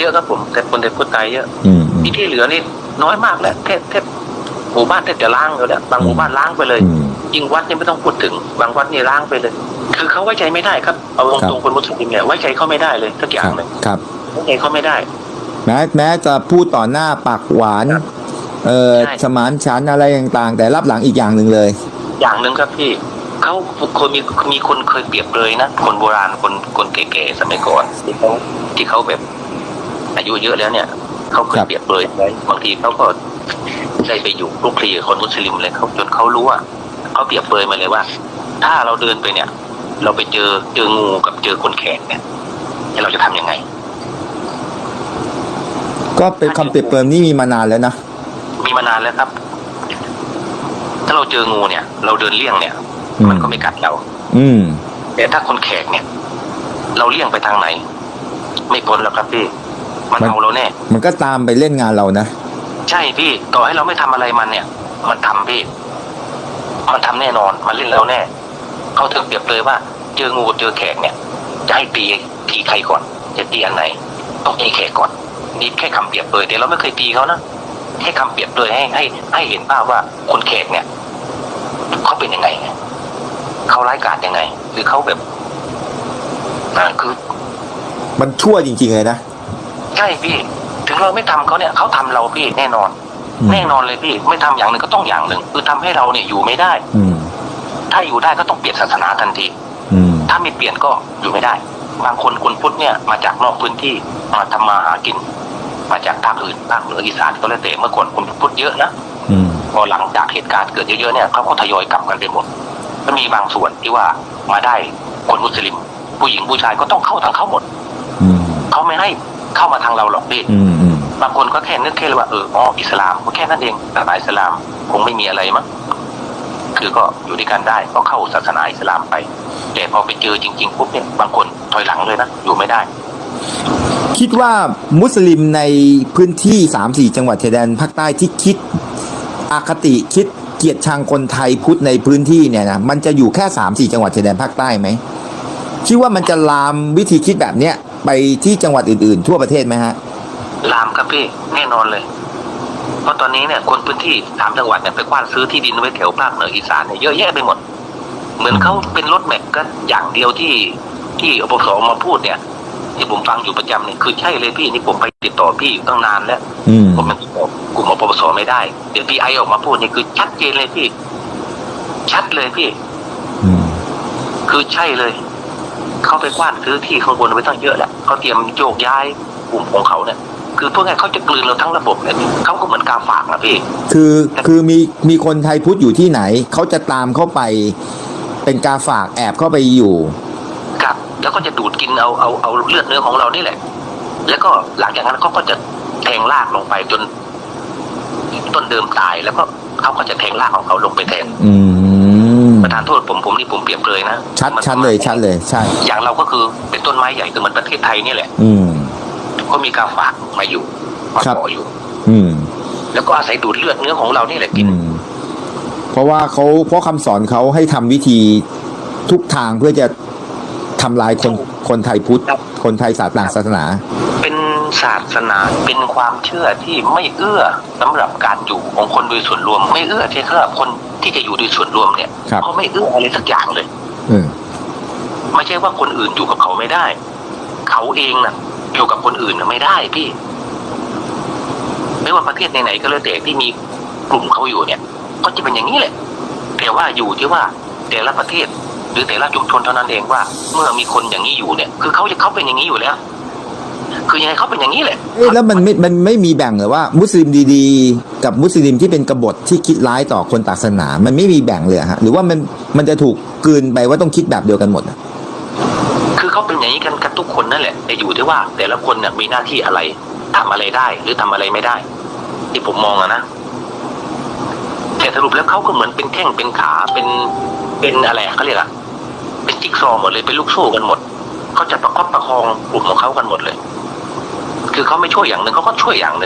เยอะครับผม แต่คนแต่คนตายเยอะอืมอืมที่ที่เหลือนี่น้อยมากแล้วแทบแทบหมู่บ้านแทบจะล้างแล้วแหละบางหมู่บ้านล้างไปเลย อืม ยิ่งวัดนี่ไม่ต้องพูดถึง บางวัดนี่ล้างไปเลย คือเขาไว้ใจไม่ได้ครับเอาครัตรงบ ๆคนมุสลิมเนี่ยไว้ใจเขาไม่ได้เลยสักอคย่างรับเลยครับ ไว้ใจเขาไม่ได้ แม้แม้จะพูดต่อหน้าปากหวานครับเอ่อใช่ สมานฉันท์อะไรต่างๆ แต่รับหลังอีกอย่างหนึ่งเลย อย่างหนึ่งครับพี่เขาคนมีมีคนเคยเปรียบเลยนะคนโบราณคนคนแก่ๆสมัยก่อนที่เขาที่เขาแบบ อายุเยอะแล้วเนี่ยเขาเคคยรับเปรียบเลยไว้บางทีเขาก็ได้ไปอยู่คลุกคลีกับคนมุสลิมเลยเขาจนเขารู้ว่าเขาเปรียบเลยมาเลยว่า ถ้าเราเดินไปเนี่ย เราไปเจอเจองูกับเจอคนแขกเนี่ยแล้วเราจะทำยังไง ก็เป็นคำเปรียบเปรยนี่มีมานานแล้วนะมีมานานแล้วครับ ถ้าเราเจองูเนี่ย เราเดินเลี่ยงเนี่ยอืมมันก็ไม่กัดเรา อืมแต่ถ้าคนแขกเนี่ย เราเลี่ยงไปทางไหน ไม่พ้นแล้วครับพี่ มันมันเอาเราแน่มันก็ตามไปเล่นงานเรานะใช่พี่ต่อให้เราไม่ทำอะไรมันเนี่ย มันทำพี่ มันทำแน่นอน มันเล่นเราแน่เขาถึงเปรียบเลยว่า เจองูกับเจอแขกเนี่ยจะให้ตีตีใครก่อน จะตีอันไหนต้องตีแขกก่อนนี่แค่คำเปรียบเลยแต่เราไม่เคยตีเขานะแค่คำเปรียบเลยให้ให้ให้เห็นภาพว่าคนแขกเนี่ยเขาเป็นยังไงเขาร้ายกาจยังไง หรือเขาแบบอ่าคือ มันชั่วจริงๆเลยนะ ใช่พี่ ถึงเราไม่ทำเขาเนี่ยเขาทำเราพี่แน่นอนอืมแน่นอนเลยพี่ไม่ทำอย่างหนึ่งก็ต้องอย่างหนึ่ง คือทำให้เราเนี่ยอยู่ไม่ได้ อืมถ้าอยู่ได้ก็ต้องเปลี่ยนศาสนาทันทีอืมถ้าไม่เปลี่ยนก็อยู่ไม่ได้ บางคนคนพุทธเนี่ยมาจากนอกพื้นที่มาทำมาหากิน มาจากภาคอื่นภาคเหนืออีสานก็แล้วแต่เมื่อก่อนคนพุทธเยอะนะอืมพอหลังจากเหตุการณ์เกิดเยอะๆเนี่ยเขาก็ทยอยกลับกันไปหมดก็มีบางส่วนที่ว่ามาได้คนมุสลิม ผู้หญิงผู้ชายก็ต้องเข้าทางเขาหมดอืมเขาไม่ให้ เข้ามาทางเราหรอกพี่อืมอืมบางคนก็แค่นึกแค่เลยว่าเอออ๋ออิสลามก็แค่นั้นเองศาสนาอิสลามคงไม่มีอะไรมั้งคือก็อยู่ด้วยกันได้ก็เข้าศาสนาอิสลามไป แต่พอไปเจอจริงๆปุ๊บเนี่ยบางคนถอยหลังเลยนะอยู่ไม่ได้ คิดว่ามุสลิมในพื้นที่สามสี่จังหวัดชายแดนภาคใต้ที่คิดอคติคิดเกลียดชังคนไทยพุทธในพื้นที่เนี่ยนะมันจะอยู่แค่สามสี่จังหวัดชายแดนภาคใต้ไหมคิดว่ามันจะลามวิธีคิดแบบเนี้ย ไปที่จังหวัดอื่นๆ ทั่วประเทศไหมฮะ ลามครับพี่แน่นอนเลย เพราะตอนนี้เนี่ยคนพื้นที่สามจังหวัดเนี่ยไปกว้านซื้อที่ดินไว้แถวภาคเหนืออีสานเนี่ยเยอะแยะไปหมด เหมือนเขาเป็นรถแมพก็อย่างเดียวที่ที่อปสมาพูดเนี่ยที่ผมฟังอยู่ประจำเนี่ยคือใช่เลยพี่นี่ผมไปติดต่อพี่อยู่ตั้งนานแล้วอืมผมยังติดต่อกลุ่มอปสไม่ได้เดี๋ยวพีไอออกมาพูดนี่คือชัดเจนเลยพี่ ชัดเลยพี่อืมคือใช่เลย เขาไปกว้านซื้อที่ข้างบนไว้ตั้งเยอะแหละเขาเตรียมโยกย้ายกลุ่มของเขาเนี่ย คือพวกนี้เขาจะกลืนเราทั้งระบบเนี่ยเขาก็เหมือนกาฝากนะพี่คือคือมีมีคนไทยพุทธอยู่ที่ไหนเขาจะตามเข้าไป เป็นกาฝากแอบเข้าไปอยู่ครับแล้วก็จะดูดกินเอาเอาเอาเลือดเนื้อของเรานี่แหละ แล้วก็หลังจากนั้นเขาก็จะแทงลากลงไปจน ต้นเดิมตายแล้วก็เขาก็จะแทงลากของเขาลงไปแทนอืมประธานโทษผมผมนี่ผมเปรียบเลยนะชัดมันชัดเลยชัดเลยใช่ อย่างเราก็คือเป็นต้นไม้ใหญ่คือเหมือนประเทศไทยนี่แหละ อืมก็มีกาฝากมาอยู่มาครับต่ออยู่ อืม แล้วก็อาศัยดูดเลือดเนื้อของเรานี่แหละกิอืนมเพราะว่าเขาเพราะคำสอนเขาให้ทำวิธีทุกทางเพื่อจะทำลายคนคนไทยพุทธครับคนไทยศาสนาศาสนา เป็นศาสนาเป็นความเชื่อที่ไม่เอื้อสำหรับการอยู่ของคนโดยส่วนรวม ไม่เอื้อที่สำหรับคน ที่จะอยู่โดยส่วนรวมเนี่ยครับ เขาไม่เอื้ออะไรสักอย่างเลยอืมไม่ใช่ว่าคนอื่นอยู่กับเขาไม่ได้ เขาเองน่ะอยู่กับคนอื่นน่ะไม่ได้พี่ ไม่ว่าประเทศไหนๆก็แล้วแต่ที่มีกลุ่มเขาอยู่เนี่ย ก็จะเป็นอย่างนี้แหละ แต่ว่าอยู่ที่ว่าแต่ละประเทศ หรือแต่ละชุมชนเท่านั้นเองว่า เมื่อมีคนอย่างนี้อยู่เนี่ย คือเขาจะเขาเป็นอย่างนี้อยู่แล้ว คือยังไงเขาเป็นอย่างนี้แหละเอ๊ะแล้วมันไม่มันไม่มีแบ่งเหรอว่า มุสลิมดีๆ กับมุสลิมที่เป็นกบฏที่คิดร้ายต่อคนศาสนา มันไม่มีแบ่งเลยเหรอฮะหรือว่ามันมันจะถูกกลืนไปว่าต้องคิดแบบเดียวกันหมดอะคือเขาเป็นอย่างนี้กันกันทุกคนนั่นแหละแต่อยู่ที่ว่า แต่ละคนเนี่ยมีหน้าที่อะไรทำอะไรได้ หรือทำอะไรไม่ได้ ที่ผมมองอะนะแต่สรุปแล้วเขาก็เหมือนเป็นแข้งเป็นขาเป็นเป็นอะไรอะเขาเรียกอะเป็นจิ๊กซอว์หมดเลยเป็นลูกโซ่กันหมด เขาจะประคบประคองกลุ่มของเขากันหมดเลย คือเขาไม่ช่วยอย่างหนึ่งเขาก็ช่วยอย่างหนึ่ง